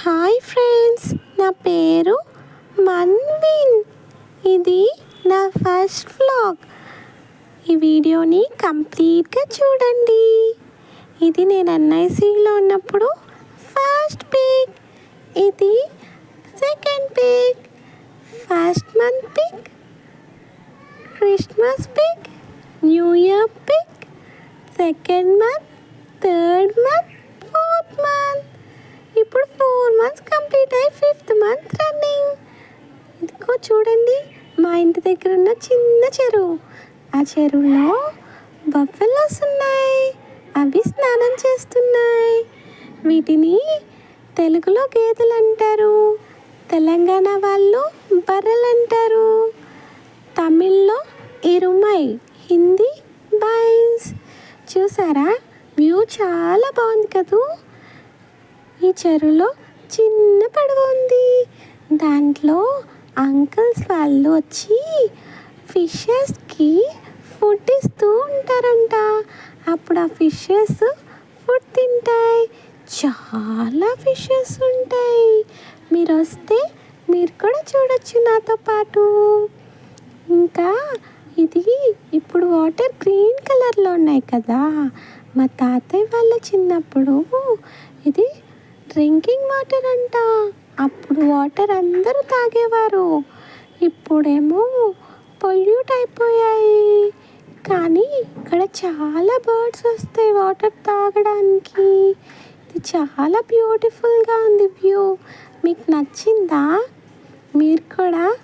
Hi friends నా పేరు మన్విన్. ఇది నా ఫస్ట్ వ్లాగ్ ఈ వీడియోని కంప్లీట్గా చూడండి. ఇది నేను ఎన్ఐసిలో ఉన్నప్పుడు ఫస్ట్ పిక్ ఇది second pic first month pic Christmas pic new year pic second month third month fourth month ఇప్పుడు ఫోర్ మంత్స్ కంప్లీట్ అయ్యి ఫిఫ్త్ మంత్ రన్నింగ్ ఇదిగో చూడండి మా ఇంటి దగ్గర ఉన్న చిన్న చెరువు. ఆ చెరువులో బఫెలోస్ ఉన్నాయి. అవి స్నానం చేస్తున్నాయి. వీటిని తెలుగులో గేదెలు అంటారు. తెలంగాణ వాళ్ళు బర్రెలు అంటారు. తమిళ్ళో ఇరుమై హిందీ బైన్స్ చూసారా? వ్యూ చాలా బాగుంది కదూ? ఈ చెరువులో చిన్న పడవ ఉంది. దాంట్లో అంకుల్స్ వాళ్ళు వచ్చి ఫిషెస్కి ఫుడ్ ఇస్తూ ఉంటారంట. అప్పుడు ఆ ఫిషెస్ ఫుడ్ తింటాయి. చాలా ఫిషెస్ ఉంటాయి. మీరు వస్తే మీరు కూడా చూడొచ్చు నాతో పాటు. ఇంకా ఇది ఇప్పుడు వాటర్ గ్రీన్ కలర్లో ఉన్నాయి కదా. మా తాతయ్య వాళ్ళ చిన్నప్పుడు ఇది డ్రింకింగ్ వాటర్ అంట. అప్పుడు వాటర్ అందరూ తాగేవారు. ఇప్పుడేమో పొల్యూట్ అయిపోయాయి. కానీ ఇక్కడ చాలా బర్డ్స్ వస్తాయి వాటర్ తాగడానికి. ఇది చాలా బ్యూటిఫుల్గా ఉంది వ్యూ. మీకు నచ్చిందా? మీరు కూడా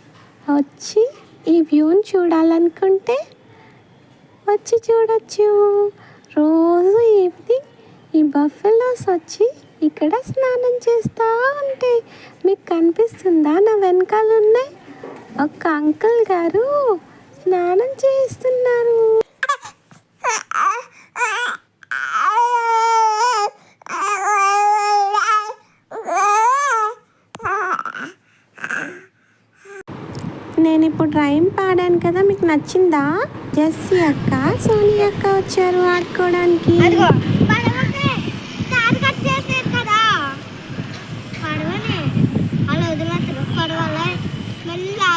వచ్చి ఈ వ్యూని చూడాలనుకుంటే వచ్చి చూడొచ్చు. రోజు ఈవినింగ్ ఈ బఫెలోస్ వచ్చి ఇక్కడ స్నానం చేస్తూ ఉంటే మీకు కనిపిస్తుందా? నా వెనకాల ఉన్నాయి. ఒక అంకుల్ గారు స్నానం చేస్తున్నారు. నేను ఇప్పుడు రైమ్ పాడాను కదా మీకు నచ్చిందా? జెస్సీ అక్క సోనీ అక్క వచ్చారు ఆడుకోవడానికి.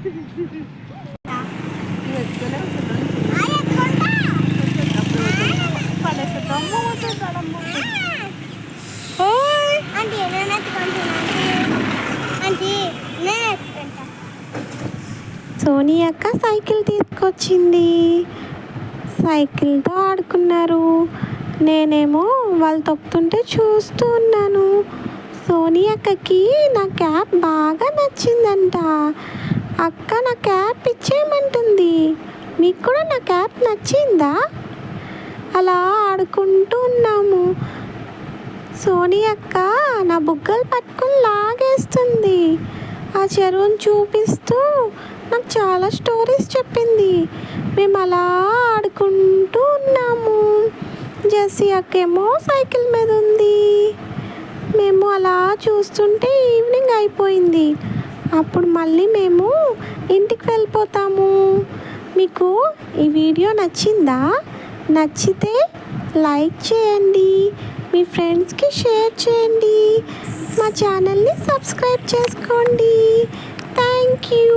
సోనీ అక్క సైకిల్ తీసుకొచ్చింది. సైకిల్తో ఆడుకున్నారు. నేనేమో వాళ్ళు తొక్కుతుంటే చూస్తూ ఉన్నాను. సోనీ అక్కకి నా క్యాప్ బాగా నచ్చిందంట. అక్క నా క్యాప్ ఇచ్చేయమంటుంది. మీకు కూడా నా క్యాప్ నచ్చిందా? అలా ఆడుకుంటూ ఉన్నాము. సోనీ అక్క నా బుగ్గలు పట్టుకుని లాగేస్తుంది. ఆ చెరువును చూపిస్తూ నాకు చాలా స్టోరీస్ చెప్పింది. మేము అలా ఆడుకుంటూ ఉన్నాము. జెస్సీ అక్క ఏమో సైకిల్ మీద ఉంది. మేము అలా చూస్తుంటే ఈవినింగ్ అయిపోయింది. అప్పుడు మళ్ళీ మేము ఇంటికి వెళ్ళిపోతాము. మీకు ఈ వీడియో నచ్చిందా? నచ్చితే లైక్ చేయండి. మీ ఫ్రెండ్స్కి షేర్ చేయండి. మా ఛానల్ని సబ్స్క్రైబ్ చేసుకోండి. Thank you.